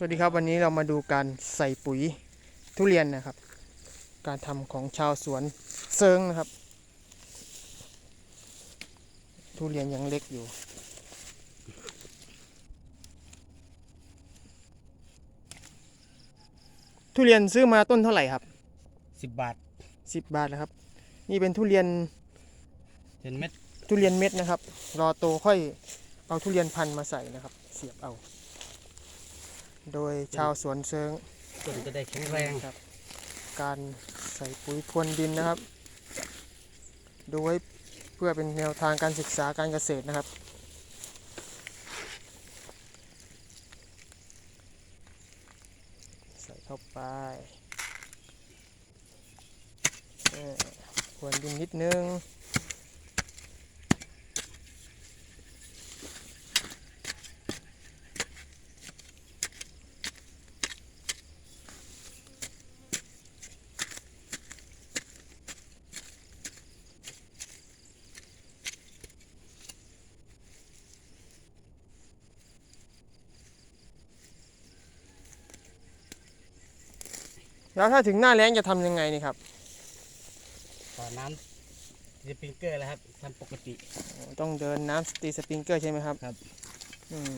สวัสดีครับวันนี้เรามาดูการใส่ปุ๋ยทุเรียนนะครับ การทำของชาวสวนเซิงนะครับ ทุเรียนยังเล็กอยู่ ทุเรียนซื้อมาต้นเท่าไหร่ครับสิบบาท10บาทนะครับ นี่เป็นทุเรียนเป็นเม็ดทุเรียนเม็ดนะครับ รอโตค่อยเอาทุเรียนพันธุ์มาใส่นะครับ เสียบเอา โดยชาวสวนเซิงต้นจะได้แข็งแรงครับ การใส่ปุ๋ยพรวนดินนะครับ ดูไว้เพื่อเป็นแนวทางการศึกษาการเกษตรนะครับ ใส่เข้าไปเออพรวนดินนิดนึง แล้วถ้าถึงหน้าแล้งจะทำยังไงนี่ครับต่อน้ำสปริงเกอร์แล้วครับทำปกติอ๋อต้องเดินน้ำสตีสปริงเกอร์ใช่ไหมครับครับอืม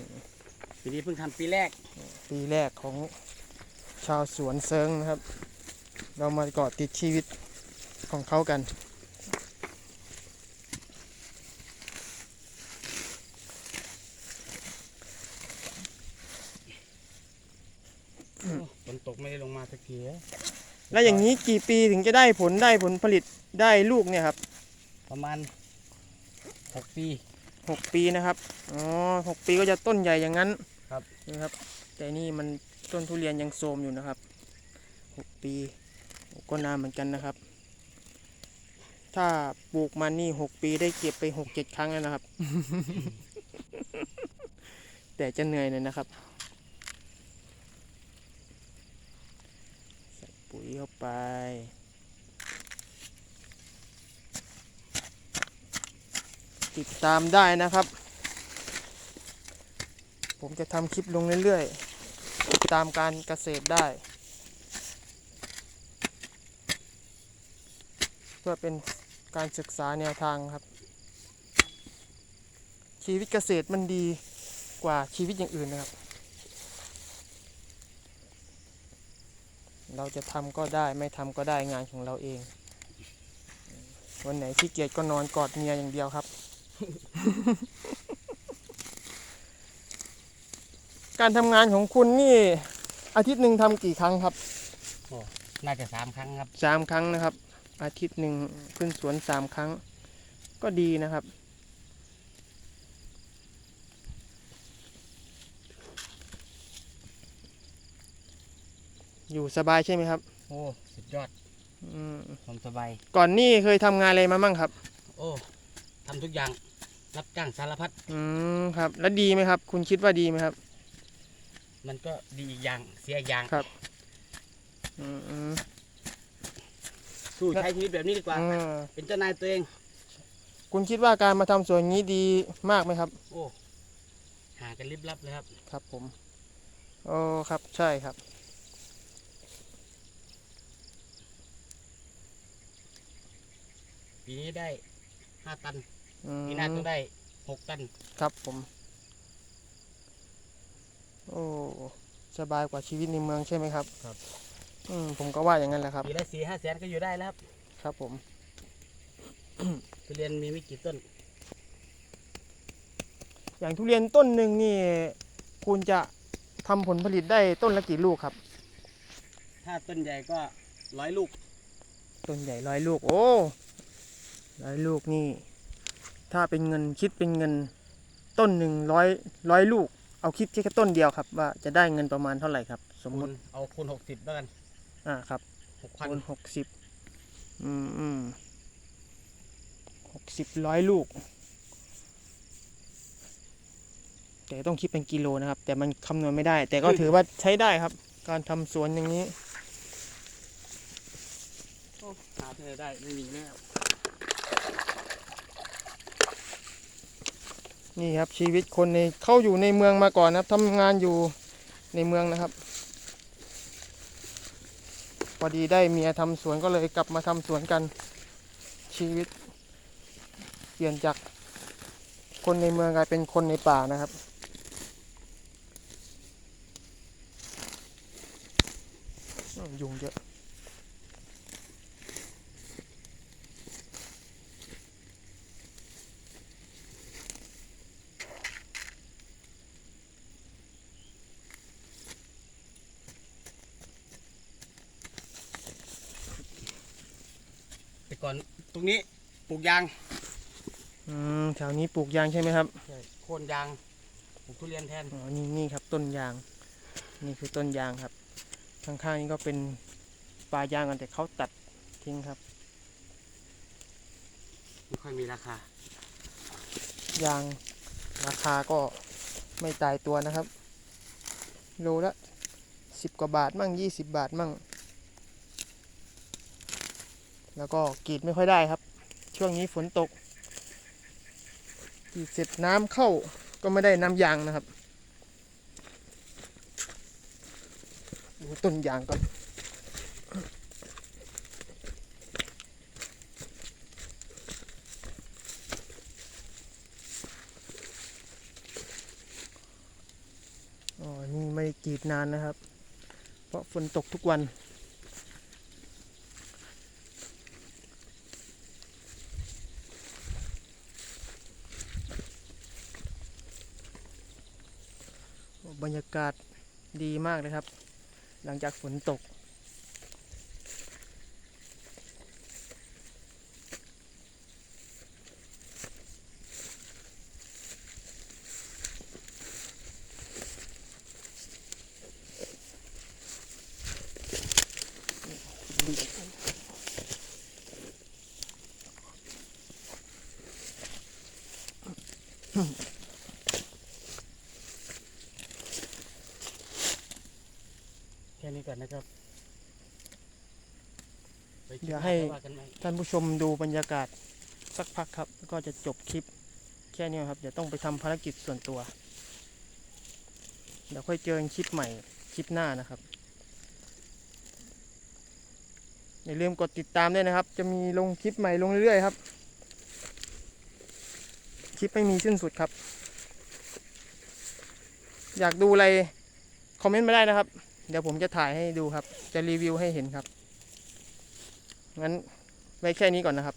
ปีนี้เพิ่งทำปีแรก ปีแรกของชาวสวนเซิงนะครับ เรามาเกาะติดชีวิตของเขากัน นตกไม่ได้ลงมาสักทีอะแล้วอย่างนี้กี่ปีถึงจะได้ผลได้ผลผลิตได้ลูกเนี่ยครับ ประมาณหกปีหกปีนะครับอ๋อหกปีก็จะต้นใหญ่อย่างนั้นครับนะครับ แต่นี่มันต้นทุเรียนยังโทรมอยู่นะครับหกปีโอ้ก็นานเหมือนกันนะครับ ถ้าปลูกมันนี่หกปีได้เก็บไปหกเจ็ดครั้งแล้วนะครับ แต่จะเหนื่อยหน่อยนะครับ ใส่ปุ๋ยเข้าไป ตามได้นะครับ ผมจะทำคลิปลงเรื่อยๆติดตามการเกษตรได้ เพื่อเป็นการศึกษาแนวทางครับ ชีวิตเกษตรมันดีกว่าชีวิตอย่างอื่นนะครับ เราจะทำก็ได้ไม่ทำก็ได้งานของเราเองวันไหนที่เกียจก็นอนกอดเมียอย่างเดียวครับ การทำงานของคุณนี่ อาทิตย์หนึ่งทำกี่ครั้งครับน่าจะสามครั้งครับสามครั้งนะครับ อาทิตย์หนึ่งขึ้นสวนสามครั้ง ก็ดีนะครับ อยู่สบายใช่ไหมครับ โอ้สุดยอดอืมความสบาย ก่อนนี่เคยทำงานอะไรมามั่งครับ โอ้ทำทุกอย่าง รับจ้างสารพัดอืมครับ แล้วดีไหมครับ คุณคิดว่าดีไหมครับ มันก็ดีอีกอย่างเสียอีกอย่างครับ อืมอืมสู้ใช้ชีวิตแบบนี้ดีกว่าเออเป็นเจ้านายตัวเอง คุณคิดว่าการมาทำสวนอย่างนี้ดีมากไหมครับ โอ้หากันลิบลับเลยครับ ครับผมโอ้ครับใช่ครับ ปีนี้ได้ห้าตัน อืมปีหน้าต้องได้หกตันครับผม โอ้สบายกว่าชีวิตในเมืองใช่ไหมครับ ครับ อืมผมก็ว่าอย่างนั้นแหละครับ ปีละสี่ห้าแสนก็อยู่ได้แล้วครับครับผม ทุเรียนมีไม่กี่ต้น อย่างทุเรียนต้นหนึ่งนี่ คุณจะทำผลผลิตได้ต้นละกี่ลูกครับ ถ้าต้นใหญ่ก็ร้อยลูกต้นใหญ่ร้อยลูก โอ้ร้อยลูกนี่ ถ้าเป็นเงินคิดเป็นเงินต้นหนึ่งร้อยร้อยลูก เอาคิดแค่ต้นเดียวครับ ว่าจะได้เงินประมาณเท่าไหร่ครับ สมมคูติณเอาคูณหกสิบแล้วกันอ่าครับหกพันคูณหกสิบอืมอืมหกสิบร้อยลูก แต่ต้องคิดเป็นกิโลนะครับ แต่มันคำนวณไม่ได้ แต่ก็ถือว่าใช้ได้ครับ การทำสวนอย่างนี้ หาที่ไหนได้ไม่มีแล้ว นี่ครับชีวิตคนในเข้าอยู่ในเมืองมาก่อนนะครับทำงานอยู่ในเมืองนะครับ พอดีได้เมียทำสวนก็เลยกลับมาทำสวนกันชีวิต เปลี่ยนจากคนในเมืองกลายเป็นคนในป่านะครับยุงเยอะ ก่อนตรงนี้ปลูกยางอืมแถวนี้ปลูกยางใช่ไหมครับโค่นยางปลูกทุเรียนแทนอ๋อนี่นี่ครับต้นยาง นี่คือต้นยางครับข้างๆนี้ก็เป็นป่ายางกันแต่เขาตัดทิ้งครับไม่ค่อยมีราคายางราคาก็ไม่ตายตัวนะครับโลละสิบกว่าบาทมั่งยี่สิบบาทมั่ง แล้วก็กรีดไม่ค่อยได้ครับ ช่วงนี้ฝนตกกรีดเสร็จน้ำเข้าก็ไม่ได้น้ำยางนะครับดูต้นยางก่อนอ๋อ นี่ไม่กรีดนานนะครับ เพราะฝนตกทุกวัน บรรยากาศดีมากเลยครับ หลังจากฝนตกแนี้ก่อนนะครับไปคลิปเดี๋ยวน้าให้ค่อว่ากันใหม่ท่านผู้ชมดูบรรยากาศสักพักครับ ก็จะจบคลิปแค่นี้ครับ เดี๋ยวต้องไปทำภารกิจส่วนตัว เดี๋ยวค่อยเจอกันคลิปใหม่คลิปหน้านะครับ อย่าลืมกดติดตามด้วยนะครับ จะมีลงคลิปใหม่ลงเรื่อยๆครับ คลิปไม่มีสิ้นสุดครับ อยากดูอะไร คอมเมนต์มาได้นะครับ เดี๋ยวผมจะถ่ายให้ดูครับ จะรีวิวให้เห็นครับ งั้นไว้แค่นี้ก่อนนะครับ